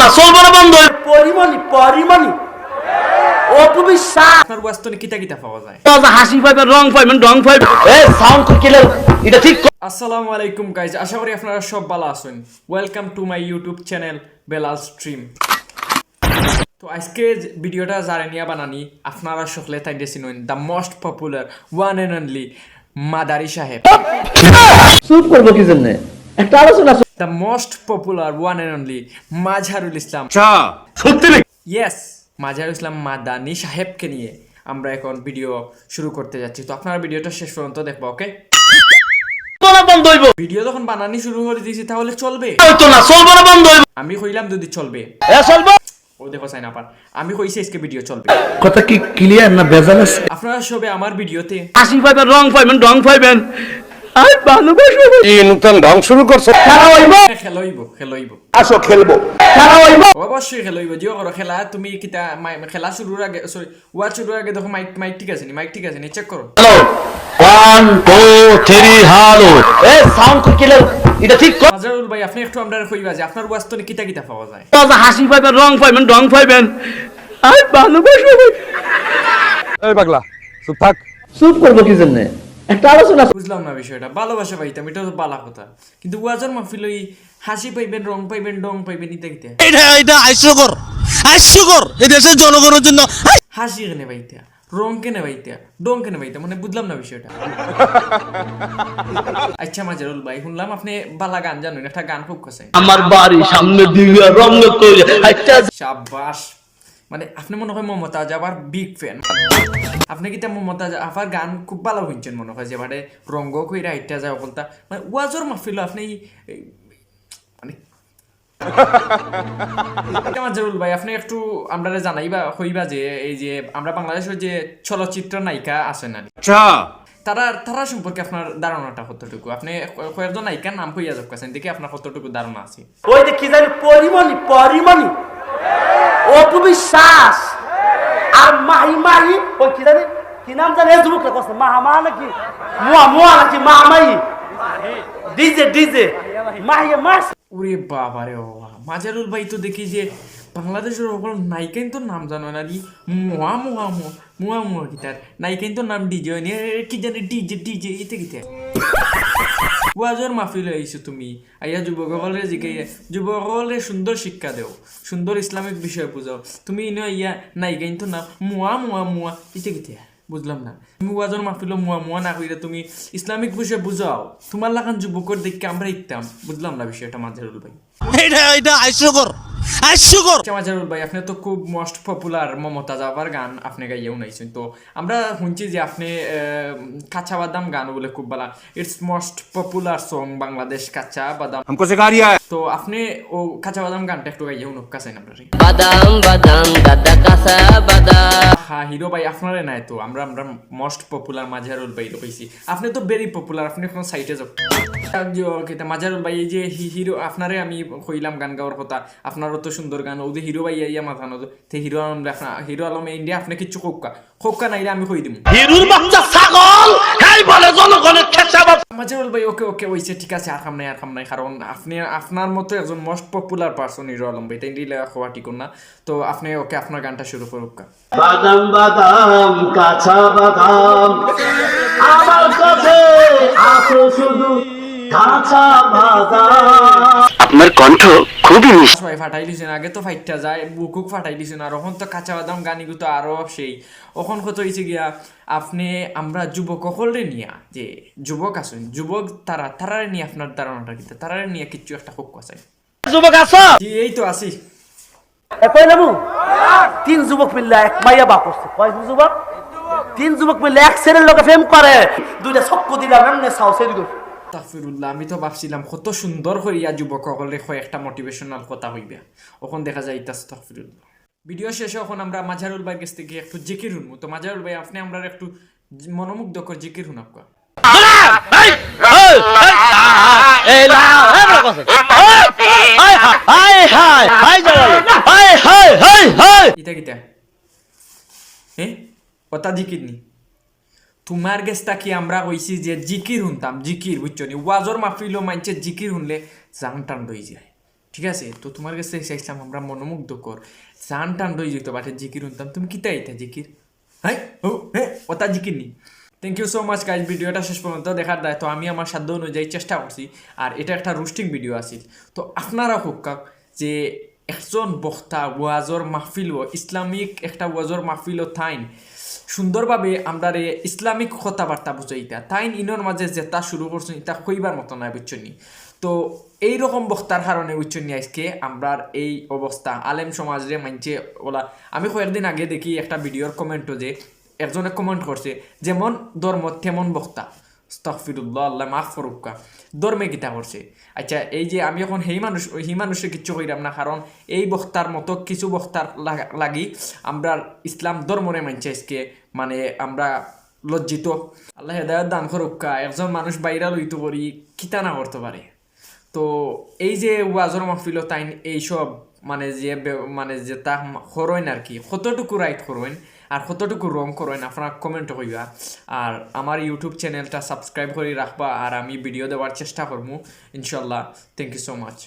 না চলবো না বন্ধ। পরিমণি পরিমণি আপনার। আসসালামু আলাইকুম গাইজ আশা করি সব ভালো আছেন। Welcome to my YouTube channel Belal stream তো আজকে ভিডিওটা যারা নিয়ে বানানি আপনারা সকলে তাই চিনুন the most popular one and only Madari Sahib. চুপ করব কি জন্য? একটা আলোচনা the most popular one and only Mazharul Islam সত্যি ইয়েস মাঝহারুল ইসলাম মাদানি সাহেবকে নিয়ে আমরা এখন ভিডিও শুরু করতে যাচ্ছি। তো আপনারা ভিডিওটা শেষ পর্যন্ত দেখব ওকে বন্ধ হইব। ভিডিও যখন বানানি শুরু করে দিয়েছি তাহলে চলবে। হইতো না চলবো না বন্ধ হইব। আমি কইলাম যদি চলবে। এ চলবো। ও দেখো সাইন আপার আমি কইছি আজকে ভিডিও চলবে। কথা কি ক্লিয়ার না আপনারা সবে আমার ভিডিওতে হাসি পাইবেন রং পাইবেন রং পাইবেন। আর ভালোবাসবো এই নতুন ঢং শুরু করছ। খেলা হইব। খেলইব খেলইব আসো খেলব। খেলা হইব। অবশ্যই খেলইব জিও করো খেলা। তুমি কিতা খেলা শুরুর আগে সরি ওয়াচ শুরুর আগে দেখো মাইক মাইক ঠিক আছে নি? মাইক ঠিক আছে নি? চেক করো। Hello. One two three hello এ সাউন্ড কিলে এটা ঠিক কর। মাজারুল ভাই আপনি একটু আমরা কইবা যে আপনার ওয়াজ তো নি কিতা কিতা পাওয়া যায়। হাসি পাইবেন রং পাইবেন রং পাইবেন। আর ভালোবাসবো এই পাগলা চুপ থাক। চুপ করব কি জন্য? একটা আলোচনা বুঝলাম না বিষয়টা। ভালোবাসা পাইতাম এটা তো বালা কথা। কিন্তু ওয়াজের মাহফিল ওই হাসি পাইবেন রং পাইবেন ডং পাইবেন এটা এটা হাস্যকর। হাস্যকর। এই দেশের জনগণের জন্য হাসি কেনে পাইতা? রং কেনে পাইতা? ডং কেনে পাইতা? মানে বুঝলাম না বিষয়টা। আচ্ছা মাজারুল ভাই শুনলাম আপনি বালা গান জানেন একটা গান খুব কষে আমার বাড়ি সামনে দিকে রং করে একটা সাবাস মানে আপনি মনে হয় মমতাজ আবার বিগ ফ্যান আপনি কি তা মমতাজ আবার গান খুব ভালো শুনছেন মনে হয় যে মানে রঙ্গ কইরা হাইটা যায় বলতা মানে ওয়াজর মাহফিল আপনি মানে ভাই আপনি একটু আমরা জানাইবা হইবা যে এই যে আমরা বাংলাদেশের যে চলচ্চিত্র নায়িকা আছেন আর কি। আচ্ছা। তারা তারা সম্পর্কে আপনার ধারণাটা কতটুকু? আপনি কয়েকজন নায়িকার নাম কইয়া যাক কাছেন দেখি আপনার কতটুকু ধারণা আছে। ওই যে কি জানি পরিমণি পরিমণি। অপবিশ্বাস। আর মাহি মাহি, ওই কি জানি, কি নাম জানি কষ্ট মাহামা নাকি? মুয়া মুয়া নাকি, মাহামাহি। DJ DJ. মাহি মাস ওরে বাবা রে বাবা, মাজারুল ভাই তো দেখি যে বাংলাদেশের ওপর নায়িকাইন তো নাম জানো না রি মুয়া মুয়া মুয়া মুয়া মুয়া গিটার নায়িকাইন তো নাম ডিজে হয়নি কি জানি ডিজে ডিজে, ইতে গিতে ওয়াজর তুমি আইয়া যুবকসকলে জিকাইয়া সুন্দর শিক্ষা দেও সুন্দর ইসলামিক বিষয় বুঝাও তুমি ইনো ইয়া নায়িকাইন তো নাম মুয়া মুয়া মুয়া ইতে গিতে বুঝলাম না তুমি ওয়াজর মাহফিল মুয়া মুয়া না কইরা তুমি ইসলামিক বিষয় বুঝাও তোমার লাগান যুবকর দেখে আমরা ইকতাম বুঝলাম না বিষয়টা মাঝারুল ভাই এটা এটা হাস্যকর আচ্ছা মাঝারুল ভাই আপনি তো খুব মোস্ট পপুলার মমতাজ আবার গান আপনি গাইয়েও নাইছেন তো আমরা শুনছি যে আপনি আহ, কাঁচা বাদাম গান বলে খুব ভালো it's most popular song Bangladesh Kacha Badam हमको सिखा रिया है তো আপনি ও কাঁচা বাদাম গানটা একটু গাইয়েও নোক কাছেন আপনার বাদাম বাদাম দাদা কাঁচা বাদাম হ্যাঁ হিরো ভাই, আপনারে নাই তো। আমরা আমরা মোস্ট পপুলার মাঝারুল ভাই পাইছি আপনি তো ভেরি পপুলার আপনি কোন সাইটে যাও মাঝারুল ভাই, এই যে হি- হিরো আপনারে আমি কইলাম গান গাওয়ার কথা। আপনারও তো সুন্দর গান ওদের হিরো ভাই ইয়া মাথানো তে। Hero Alam Hero Alam India আপনি কিচ্ছু কোক্কা কোক্কা নাইলে আমি কই দিম? হিরোর বাচ্চা ছাগল হেই বলে জনগণের খেচা মাঝারুল ভাই ওকে ওকে ওইছে ঠিক আছে আর কাম নাই আর কাম নাই কারণ আপনি আপনার মতো একজন most popular person Hero Alam ভাই তাই দিলে হওয়া ঠিক না তো আপনি ওকে আপনার গানটা শুরু করুক। বাদাম বাদাম কাঁচা বাদাম। আমার কাছে আছে শুধু কাঁচা বাদাম। আপনার কণ্ঠ খুবই মিষ্টি। সবাই ফাটাই দিছেন। আগে তো ফাইটটা যায় বুকুক ফাটাই দিছেন। আর এখন তো কাঁচা বাদাম গানিগু তো আরও সেই। এখন কত হয়েছে গিয়া আপনি আমরা যুবক সকলে নিয়া যে যুবক আছেন যুবক তারা তারারে নিয়ে আপনার ধারণাটা কিন্তু তারারে নিয়ে কিচ্ছু একটা খুব কথা যুবক আছো? এই তো আছি। কই নামু? তিন যুবক মিললে এক মাইয়া বাপ করছে কয় যুবক? তিন যুবক মিললে এক ছেলের লোকে ফেম করে। দুইটা চক্কু দিলাম এমনি সাও সেরি গো তাফিরুল্লাহ আমি তো ভাবছিলাম কত সুন্দর করিয়া যুবক সকলে একটা মোটিভেশনাল কথা হইবে। এখন দেখা যায় ইতাস তাফিরুল্লাহ ভিডিও শেষে এখন আমরা মাঝারুল ভাইয়ের কাছ থেকে একটু জিকির শুনব। তো মাঝারুল ভাই আপনি আমরা একটু মনোমুগ্ধকর জিকির শুনাব এই না এই বড় কথা hi hi hi hi Jalal hi hi hi hi ইতা কিতা কথা জিকির নি। তোমার গেছটা কি আমরা কইছি যে জিকির শুনতাম জিকির, বুঝছ নি? ওয়াজর মাহফিলও মানছে জিকির শুনলে জান টান রই যায়। ঠিক আছে? তো তোমার কাছে চাইছিলাম আমরা মনোমুগ্ধ কর জান টান রয়ে যেত বাটে জিকির উনতাম তুমি কিতা আইতা জিকির? হ্যাঁ ও হ্যাঁ ওটা জিকির নি? Thank you so much guys ভিডিওটা শেষ পর্যন্ত দেখার দায়। তো আমি আমার সাধ্য অনুযায়ী চেষ্টা করছি। আর এটা একটা রুস্টিং ভিডিও আছিল। তো আপনারা হোক যে একজন বক্তা ওয়াজর মাহফিল, ইসলামিক একটা ওয়াজর মাহফিল থাইন সুন্দরভাবে আমরা রে ইসলামিক কথাবার্তা বুঝাইতা তাই ইনোর মাঝে যেটা শুরু করছেন ইটা কইবার মতো নয় বুঝছনি তো এই রকম বক্তার কারণে উচ্চনি আজকে আমরার এই অবস্থা আলেম সমাজে মানছে ওলা। আমি কয়েকদিন আগে দেখি একটা ভিডিওর কমেন্টও যে, একজনে কমেন্ট করছে যেমন ধর্ম তেমন বক্তা। স্তফিরুল্লাহ আল্লাহ মাফ ফরুক্কা ধর্মে গীতা করছে আচ্ছা এই যে আমি এখন সেই মানুষ সেই মানুষে কিচ্ছু কইরাম না, কারণ এই বক্তার মতো কিছু বক্তার লাগা- আমরা ইসলাম ধর্মরে মানছে আজকে। মানে আমরা লজ্জিত। আল্লাহ হেদায়ত দান করুক্কা একজন মানুষ বাইরা লইতে করি কিতা না করতে পারে। তো এই যে ওয়াজর মাহফিল তাইন এইসব মানে যে মানে যে তা করইন আর কি, কতটুকু রাইট করইন আর কতটুকু রং করেন আপনারা কমেন্ট করিবা। আর আমার ইউটিউব চ্যানেলটা সাবস্ক্রাইব করে রাখবা, আর আমি ভিডিও দেওয়ার চেষ্টা করব ইনশাল্লাহ। Thank you so much